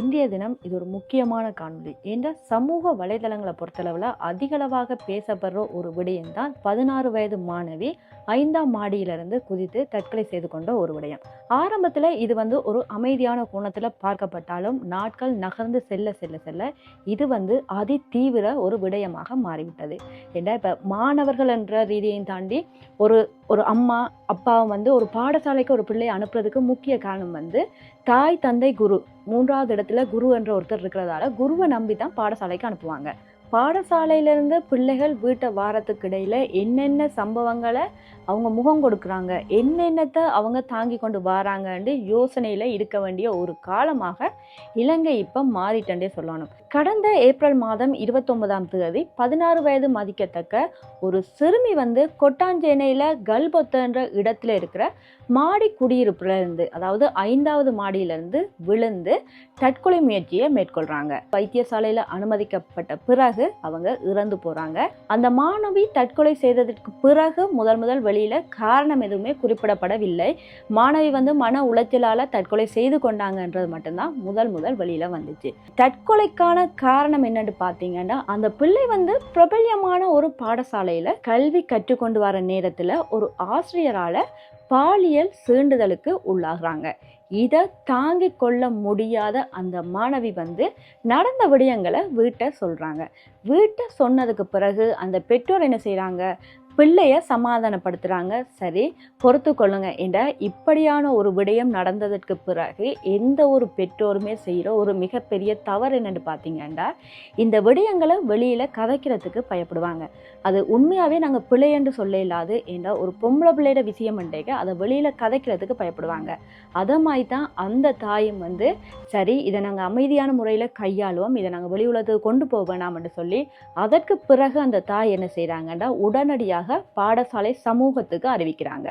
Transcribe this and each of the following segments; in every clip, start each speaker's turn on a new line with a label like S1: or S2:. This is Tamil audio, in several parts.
S1: இன்றைய தினம் இது ஒரு முக்கியமான காணொலி என்ற சமூக வலைதளங்களை பொறுத்தளவில் அதிகளவாக பேசப்படுற ஒரு விடயம்தான் பதினாறு வயது மாணவி ஐந்தாம் மாடியிலிருந்து குதித்து தற்கொலை செய்து கொண்ட ஒரு விடயம். ஆரம்பத்தில் இது வந்து ஒரு அமைதியான கோணத்தில் பார்க்கப்பட்டாலும் நாட்கள் நகர்ந்து செல்ல செல்ல செல்ல இது வந்து அதி தீவிர ஒரு விடயமாக மாறிவிட்டது. ஏன்னா இப்போ மாணவர்கள் என்ற ரீதியையும் தாண்டி ஒரு ஒரு அம்மா அப்பாவும் வந்து ஒரு பாடசாலைக்கு ஒரு பிள்ளையை அனுப்புறதுக்கு முக்கிய காரணம் வந்து தாய் தந்தை குரு மூன்றாவது இடத்துல குரு என்ற ஒருத்தர் இருக்கிறதால குருவை நம்பி தான் பாடசாலைக்கு அனுப்புவாங்க. பாடசாலையிலேருந்து பிள்ளைகள் வீட்டை வாரத்துக்கு இடையில் என்னென்ன சம்பவங்களை அவங்க முகம் கொடுக்குறாங்க என்னென்னத்தை அவங்க தாங்கி கொண்டு வராங்கன்னு யோசனையில் இருக்க வேண்டிய ஒரு காலமாக இலங்கை இப்போ மாறிட்டண்டே சொல்லணும். கடந்த ஏப்ரல் மாதம் இருபத்தொன்பதாம் தேதி பதினாறு வயது மதிக்கத்தக்க ஒரு சிறுமி வந்து கொட்டாஞ்சேனையில் கல்பொத்தன்ற இடத்துல இருக்கிற மாடி குடியிருப்புலேருந்து அதாவது ஐந்தாவது மாடியிலிருந்து விழுந்து தற்கொலை முயற்சியை மேற்கொள்கிறாங்க வைத்தியசாலையில் அனுமதிக்கப்பட்ட பிறகு அவங்க இறந்து போறாங்க. அந்த மாணவி தற்கொலை செய்ததற்கு பிறகு முதல் முதல் வெளியில காரணம் எதுவுமே குறிப்பிடப்படவில்லை. மாணவி வந்து மன உளைச்சலால தற்கொலை செய்து கொண்டாங்கன்றது மட்டும்தான் முதல் முதல் வெளியில வந்துச்சு. தற்கொலைக்கான காரணம் என்னன்னு பார்த்தீங்கன்னா அந்த பிள்ளை வந்து பிரபல்யமான ஒரு பாடசாலையில கல்வி கற்றுக்கொண்டு வர நேரத்துல ஒரு ஆசிரியரால பாலியல் சீண்டுதலுக்கு உள்ளாகிறாங்க. இதை தாங்கிக் கொள்ள முடியாத அந்த மாணவி வந்து நடந்த விடயங்களை வீட்டை சொல்கிறாங்க வீட்டை சொன்னதுக்கு பிறகு அந்த பெற்றோர் என்ன செய்கிறாங்க பிள்ளைய சமாதானப்படுத்துகிறாங்க சரி பொறுத்து கொள்ளுங்க. என்ற இப்படியான ஒரு விடயம் நடந்ததற்கு பிறகு எந்த ஒரு பெற்றோருமே செய்கிற ஒரு மிகப்பெரிய தவறு என்னென்னு பார்த்தீங்கன்னா இந்த விடயங்களை வெளியில் கதைக்கிறதுக்கு பயப்படுவாங்க. அது உண்மையாகவே நாங்கள் பிள்ளை என்று சொல்ல இல்லாது என்ற ஒரு பொம்பளை பிள்ளையோட விஷயம் என்றேக்க அதை வெளியில் கதைக்கிறதுக்கு பயப்படுவாங்க. அதை மாதிரி தான் அந்த தாயும் வந்து சரி இதை நாங்கள் அமைதியான முறையில் கையாளுவோம் இதை நாங்கள் வெளி உலகத்துக்கு கொண்டு போக வேணாம்னு சொல்லி அதற்கு பிறகு அந்த தாய் என்ன செய்கிறாங்கன்னா உடனடியாக பாடசாலை சமூகத்துக்கு அறிவிக்கிறாங்க.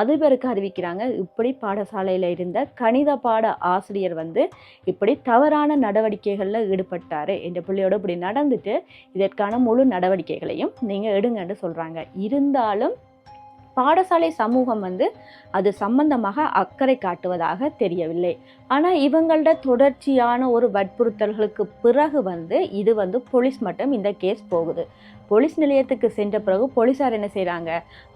S1: அது பேருக்கு அறிவிக்கிறாங்க. இப்படி பாடசாலையில் இருந்த கணித பாட ஆசிரியர் வந்து இப்படி தவறான நடவடிக்கைகளில் ஈடுபட்டார். என்ற பிள்ளையோட இப்படி நடந்துட்டு இதற்கான முழு நடவடிக்கைகளையும் நீங்கள் எடுங்கன்னு சொல்கிறாங்க இருந்தாலும் பாடசாலை சமூகம் வந்து அது சம்பந்தமாக அக்கறை காட்டுவதாக தெரியவில்லை. ஆனால் இவங்கள்ட தொடர்ச்சியான ஒரு வற்புறுத்தல்களுக்கு பிறகு வந்து இது வந்து போலீஸ் மட்டும் இந்த கேஸ் போகுது. போலீஸ் நிலையத்துக்கு சென்ற பிறகு போலீஸார் என்ன செய்கிறாங்க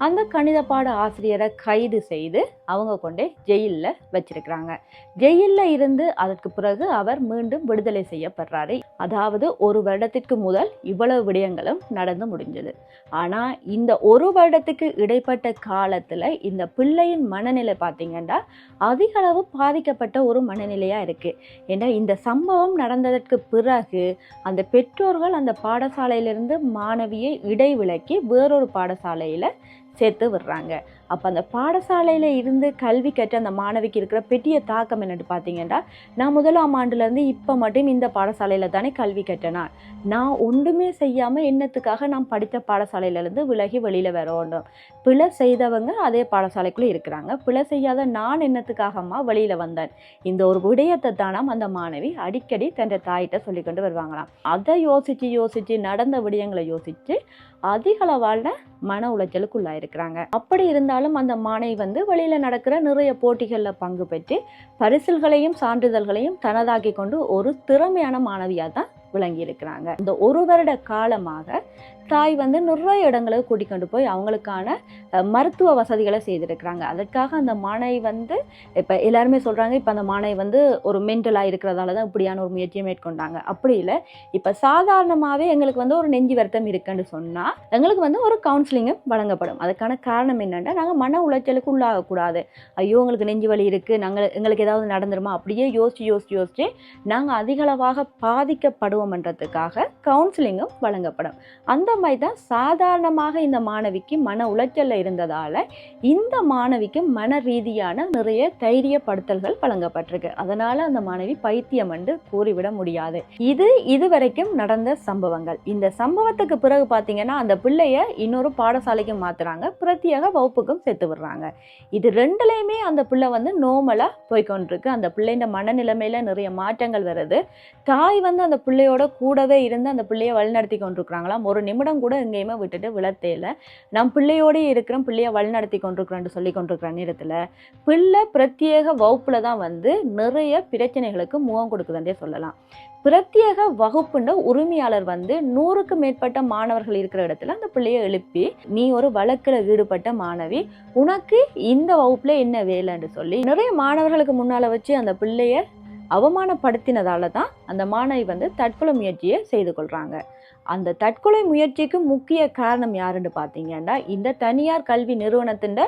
S1: அந்த கணித பாட ஆசிரியரை கைது செய்து அவங்க கொண்டே ஜெயிலில் வச்சிருக்கிறாங்க. ஜெயிலில் இருந்து அதற்கு பிறகு அவர் மீண்டும் விடுதலை செய்யப்படுறாரு. அதாவது ஒரு வருடத்திற்கு முதல் இவ்வளவு விடயங்களும் நடந்து முடிஞ்சது. ஆனால் இந்த ஒரு வருடத்துக்கு இடைப்பட்ட காலத்தில் இந்த பிள்ளையின் மனநிலை பார்த்தீங்கன்னா அதிக அளவு பாதிக்கப்பட்ட ஒரு மனநிலையாக இருக்குது ஏன்னா இந்த சம்பவம் நடந்ததற்கு பிறகு அந்த பெற்றோர்கள் அந்த பாடசாலையிலிருந்து மாணவியை இடைவிலக்கி வேறொரு பாடசாலையில் சேர்த்து விடுறாங்க. அப்போ அந்த பாடசாலையில் இருந்து கல்வி கற்ற அந்த மாணவிக்கு இருக்கிற பெரிய தாக்கம் என்னென்னு பார்த்தீங்கன்னா நான் முதலாம் ஆண்டுலேருந்து இப்போ மட்டும் இந்த பாடசாலையில் தானே கல்வி கற்றனா? நான் ஒன்றுமே செய்யாமல் என்னத்துக்காக நான் படித்த பாடசாலையிலேருந்து விலகி வெளியில் வர வேண்டும். பிழை செய்தவங்க அதே பாடசாலைக்குள்ளே இருக்கிறாங்க. பிழை செய்யாத நான் என்னத்துக்காகம்மா வெளியில் வந்தேன்? இந்த ஒரு விடயத்தை தானாம் அந்த மாணவி அடிக்கடி தன் தாயிட்ட சொல்லிக்கொண்டு வருவாங்களாம். அதை யோசித்து யோசித்து நடந்த விடயங்களை யோசித்து அதிகளவான மன உளைச்சலுக்கு இருக்கிறாங்க அப்படி இருந்தாலும் அந்த மாணவி வந்து வெளியில் நடக்கிற நிறைய போட்டிகளில் பங்கு பெற்று பரிசில்களையும் சான்றிதழ்களையும் தனதாக்கி கொண்டு ஒரு திறமையான மாணவியாக தான் விளங்கி இருக்கிறாங்க இந்த ஒரு வருட காலமாக தாய் வந்து நிறைய இடங்களுக்கு கூட்டிக் கொண்டு போய் அவங்களுக்கான மருத்துவ வசதிகளை செய்திருக்கிறாங்க. அதற்காக அந்த மாணவி வந்து இப்போ எல்லாருமே சொல்கிறாங்க இப்போ அந்த மாணவி வந்து ஒரு மென்டலாக இருக்கிறதால தான் இப்படியான ஒரு முயற்சியை மேற்கொண்டாங்க. அப்படி இல்லை. இப்போ சாதாரணமாகவே எங்களுக்கு வந்து ஒரு நெஞ்சு வருத்தம் இருக்குன்னு சொன்னால் எங்களுக்கு வந்து ஒரு கவுன்சிலிங்கும் வழங்கப்படும். அதுக்கான காரணம் என்னென்னா நாங்கள் மன உளைச்சலுக்கு உள்ளாகக்கூடாது. ஐயோ எங்களுக்கு நெஞ்சு வலி இருக்குது நாங்கள் எங்களுக்கு ஏதாவது நடந்துருமா? அப்படியே யோசிச்சு யோசிச்சு யோசிச்சு நாங்கள் அதிகளவாக பாதிக்கப்படுவோம்ன்றதுக்காக கவுன்சிலிங்கும் வழங்கப்படும். அந்த மாதிரி தான் சாதாரணமாக இந்த மாணவிக்கு மன உளைச்சல்ல இருந்ததால் இந்த மாணவிக்கு மன ரீதியான நிறைய தைரியப்படுத்தல்கள் வழங்கப்பட்டிருக்கு. அதனால் அந்த மாணவி பைத்தியம் என்று கூறிவிட முடியாது. இது இதுவரைக்கும் நடந்த சம்பவங்கள். இந்த சம்பவத்துக்கு பிறகு பார்த்தீங்கன்னா அந்த பிள்ளைய இன்னொரு பாடசாலைக்கு மாத்துறாங்க. பிரத்யேக வகுப்புக்கும் சேர்த்து விடுறாங்க. இது ரெண்டுலையுமே அந்த பிள்ளை வந்து நோமலாக போய்க்கொண்டிருக்கு. அந்த பிள்ளைன்ற மனநிலைமையில நிறைய மாற்றங்கள் வருது. தாய் வந்து அந்த பிள்ளையோட பிள்ளையோட கூடவே இருந்து அந்த பிள்ளையை வழிநடத்தி கொண்டிருக்கிறாங்களாம். ஒரு நிமிடம் கூட எங்கேயுமே விட்டுட்டு விழத்தேல நம் பிள்ளையோடயே இருக்கிறோம் பிள்ளையை வழிநடத்தி கொண்டிருக்கிறோன்னு சொல்லி கொண்டிருக்கிற நேரத்தில் பிள்ளை பிரத்யேக வகுப்பில் தான் வந்து நிறைய பிரச்சனைகளுக்கு முகம் கொடுக்குதுன்றே சொல்லலாம். பிரத்யேக வகுப்புன்ற உரிமையாளர் வந்து நூறுக்கு மேற்பட்ட மாணவர்கள் இருக்கிற இடத்துல அந்த பிள்ளைய எழுப்பி நீ ஒரு வழக்கில் ஈடுபட்ட மாணவி உனக்கு இந்த வகுப்பில் என்ன வேலைன்னு சொல்லி நிறைய மாணவர்களுக்கு முன்னால் வச்சு அந்த பிள்ளைய அவமானப்படுத்தினதால தான் அந்த மாணவி வந்து தற்கொலை முயற்சியை செய்து கொள்கிறாங்க அந்த தற்கொலை முயற்சிக்கு முக்கிய காரணம் யாருன்னு பார்த்தீங்கன்னா இந்த தனியார் கல்வி நிறுவனத்தின்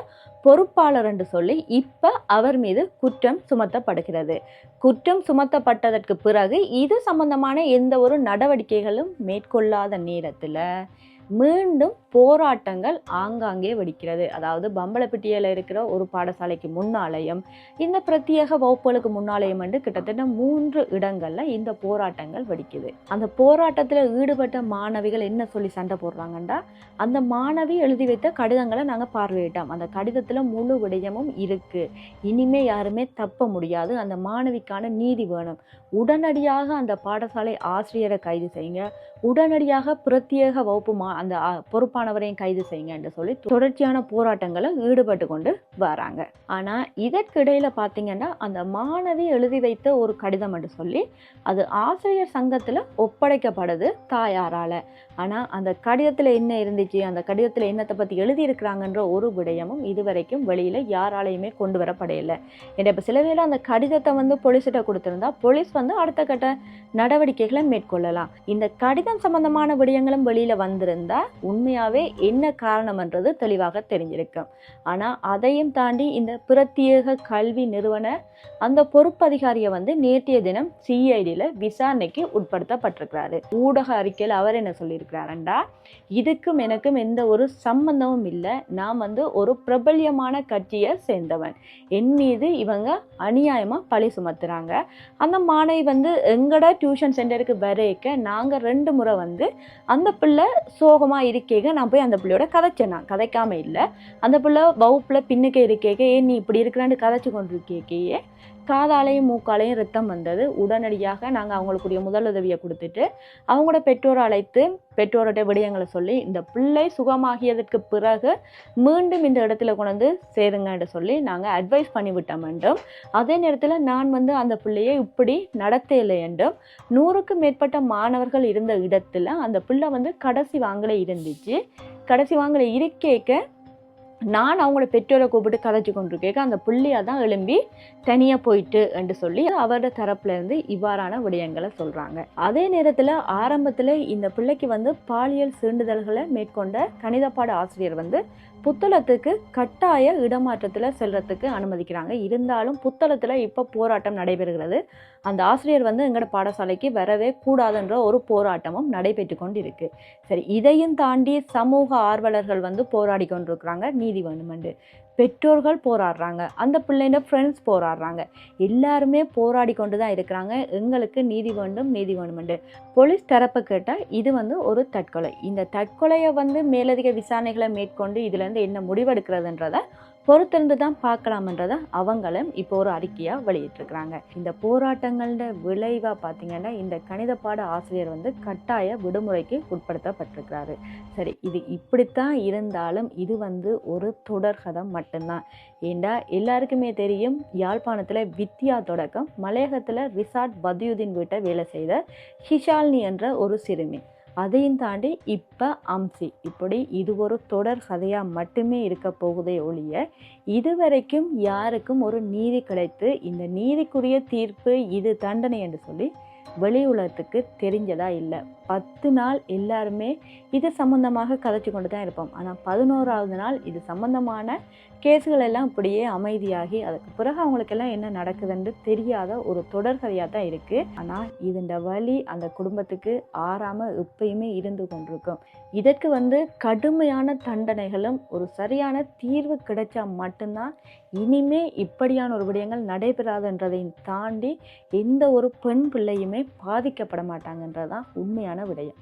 S1: பொறுப்பாளர் என்று சொல்லி இப்போ அவர் மீது குற்றம் சுமத்தப்படுகிறது. குற்றம் சுமத்தப்பட்டதற்கு பிறகு இது சம்பந்தமான எந்த ஒரு நடவடிக்கைகளும் மேற்கொள்ளாத நேரத்தில் மீண்டும் போராட்டங்கள் ஆங்காங்கே வெடிக்கிறது. அதாவது பம்பளப்பிட்டியில் இருக்கிற ஒரு பாடசாலைக்கு முன்னாலயம் இந்த பிரத்யேக வகுப்புகளுக்கு முன்னாலயம் வந்து கிட்டத்தட்ட மூன்று இடங்களில் இந்த போராட்டங்கள் வெடிக்குது. அந்த போராட்டத்தில் ஈடுபட்ட மாணவிகள் என்ன சொல்லி சண்டை போடுறாங்கன்னா அந்த மாணவி எழுதி வைத்த கடிதங்களை நாங்கள் பார்வையிட்டோம். அந்த கடிதத்தில் முழு விடயமும் இருக்குது இனிமே யாருமே தப்ப முடியாது. அந்த மாணவிக்கான நீதி வேணும். உடனடியாக அந்த பாடசாலை ஆசிரியரை கைது செய்யுங்க. உடனடியாக பிரத்யேக வகுப்பு மா அந்த பொறுப்பான மாணவரையும் கைது செய்யுங்க என்று சொல்லி தொடர்ச்சியான போராட்டங்களை ஈடுபட்டு கொண்டு வராங்க. ஆனா இதற்கிடையில பார்த்தீங்கன்னா அந்த மாணவி எழுதி வைத்த ஒரு கடிதம் என்று சொல்லி அது ஆசிரியர் சங்கத்துல ஒப்படைக்கப்படுது தாயாரால. ஆனால் அந்த கடிதத்தில் என்ன இருந்துச்சு அந்த கடிதத்தில் என்னத்தை பற்றி எழுதியிருக்கிறாங்கன்ற ஒரு விடயமும் இதுவரைக்கும் வெளியில் யாராலையுமே கொண்டு வரப்படையில்லை ஏன்னா இப்போ சில பேர் அந்த கடிதத்தை வந்து போலீஸ்கிட்ட கொடுத்துருந்தா போலீஸ் வந்து அடுத்த கட்ட நடவடிக்கைகளை மேற்கொள்ளலாம். இந்த கடிதம் சம்பந்தமான விடயங்களும் வெளியில் வந்திருந்தா உண்மையாகவே என்ன காரணம்ன்றது தெளிவாக தெரிஞ்சிருக்கும். ஆனால் அதையும் தாண்டி இந்த பிரத்யேக கல்வி நிறுவன அந்த பொறுப்பதிகாரியை வந்து நேற்றைய தினம் சிஐடியில் விசாரணைக்கு உட்படுத்தப்பட்டிருக்கிறாரு. ஊடக அறிக்கையில் அவர் என்ன சொல்லியிருக்கிறாருண்டா இதுக்கும் எனக்கும் எந்த ஒரு சம்பந்தமும் இல்லை. நான் வந்து ஒரு பிரபல்யமான கட்சியை சேர்ந்தவன். என் மீது இவங்க அநியாயமாக பழி சுமத்துறாங்க. அந்த மாணவி வந்து எங்கட டியூஷன் சென்டருக்கு வரைக்க நாங்கள் ரெண்டு முறை வந்து அந்த பிள்ளை சோகமாக இருக்கேக நான் போய் அந்த பிள்ளையோட கதைச்சேன் நான். கதைக்காம இல்லை. அந்த பிள்ளை வகுப்பில் பின்னுக்கு இருக்கேக்க ஏன் நீ இப்படி இருக்கிறான்னு கதைச்சு கொண்டு இருக்கேக்கையே காதாலையும் மூக்காலையும் ரத்தம் வந்தது. உடனடியாக நாங்கள் அவங்களுக்குரிய முதலுதவியை கொடுத்துட்டு அவங்களோட பெற்றோரை அழைத்து பெற்றோர்கிட்ட விடயங்களை சொல்லி இந்த பிள்ளை சுகமாகியதற்கு பிறகு மீண்டும் இந்த இடத்துல கொண்டு வந்து சேருங்கன்னு சொல்லி நாங்கள் அட்வைஸ் பண்ணி விட்டோம் என்றும் அதே நேரத்தில் நான் வந்து அந்த பிள்ளையை இப்படி நடத்தலை என்றும் நூறுக்கும் மேற்பட்ட மாணவர்கள் இருந்த இடத்துல அந்த பிள்ளை வந்து கடைசி வாங்கலை இருந்துச்சு. கடைசி வாங்கலை இருக்கேக்க நான் அவங்களோட பெற்றோரை கூப்பிட்டு கதைச்சு கொண்டிருக்கேக்க அந்த புள்ளியா தான் எழும்பி தனியாக போயிட்டு என்று சொல்லி அவரோட தரப்புல இருந்து இவ்வாறான விடயங்களை சொல்கிறாங்க அதே நேரத்தில் ஆரம்பத்தில் இந்த பிள்ளைக்கு வந்து பாலியல் சீண்டுதல்களை மேற்கொண்ட கணிதப்பாட ஆசிரியர் வந்து புத்தளத்துக்கு கட்டாய இடமாற்றத்தில் செல்கிறதுக்கு அனுமதிக்கிறாங்க. இருந்தாலும் புத்தளத்தில் இப்போ போராட்டம் நடைபெறுகிறது. அந்த ஆசிரியர் வந்து எங்களோட பாடசாலைக்கு வரவே கூடாதுன்ற ஒரு போராட்டமும் நடைபெற்று கொண்டு இருக்கு சரி இதையும் தாண்டி சமூக ஆர்வலர்கள் வந்து போராடி கொண்டிருக்கிறாங்க. நீதி வேணுமென்று பெற்றோர்கள் போராடுறாங்க. அந்த பிள்ளைங்க ஃப்ரெண்ட்ஸ் போராடுறாங்க. எல்லாருமே போராடி கொண்டு தான் இருக்கிறாங்க. எங்களுக்கு நீதி வேண்டும் நீதி வேணுமென்று போலீஸ் தரப்பு கேட்டால் இது வந்து ஒரு தற்கொலை. இந்த தற்கொலையை வந்து மேலதிக விசாரணைகளை மேற்கொண்டு இதுலேருந்து என்ன முடிவெடுக்கிறதுன்றதை பொறுத்திருந்து தான் பார்க்கலாம்ன்றதை அவங்களும் இப்போ ஒரு அறிக்கையாக வெளியிட்டிருக்கிறாங்க. இந்த போராட்டங்களோட விளைவாக பார்த்தீங்கன்னா இந்த கணித பாட ஆசிரியர் வந்து கட்டாய விடுமுறைக்கு உட்படுத்தப்பட்டிருக்கிறாரு. சரி இது இப்படித்தான் இருந்தாலும் இது வந்து ஒரு தொடர்கதம் மட்டும்தான். ஏண்டா எல்லாருக்குமே தெரியும் யாழ்ப்பாணத்தில் வித்யா தொடக்கம் மலையகத்தில் ரிசார்ட் பதியுதீன் வீட்டை வேலை செய்த ஹிஷால்னி என்ற ஒரு சிறுமி. அதையும் தாண்டி இப்போ அம்சி. இப்படி இது ஒரு தொடர் கதையாக மட்டுமே இருக்க போகுதே ஒழிய இதுவரைக்கும் யாருக்கும் ஒரு நீதி கிடைத்து இந்த நீதிக்குரிய தீர்ப்பு இது தண்டனை என்று சொல்லி வெளி உலகத்துக்கு தெரிஞ்சதா இல்லை. பத்து நாள் எல்லாருமே இது சம்மந்தமாக கதைச்சு கொண்டு தான் இருப்போம். ஆனால் பதினோராவது நாள் இது சம்மந்தமான கேஸுகள் எல்லாம் அப்படியே அமைதியாகி அதுக்கு பிறகு அவங்களுக்கெல்லாம் என்ன நடக்குதுன்னு தெரியாத ஒரு தொடர்கதையாக தான் இருக்குது ஆனால் இதுண்ட வழி அந்த குடும்பத்துக்கு ஆறாமல் எப்பயுமே இருந்து கொண்டிருக்கும். இதற்கு வந்து கடுமையான தண்டனைகளும் ஒரு சரியான தீர்வு கிடைச்சா மட்டும்தான் இனிமே இப்படியான ஒரு விடயங்கள் நடைபெறாதுன்றதையும் தாண்டி எந்த ஒரு பெண் பிள்ளையுமே பாதிக்கப்பட மாட்டாங்கன்றது தான் உண்மையான விடயம்.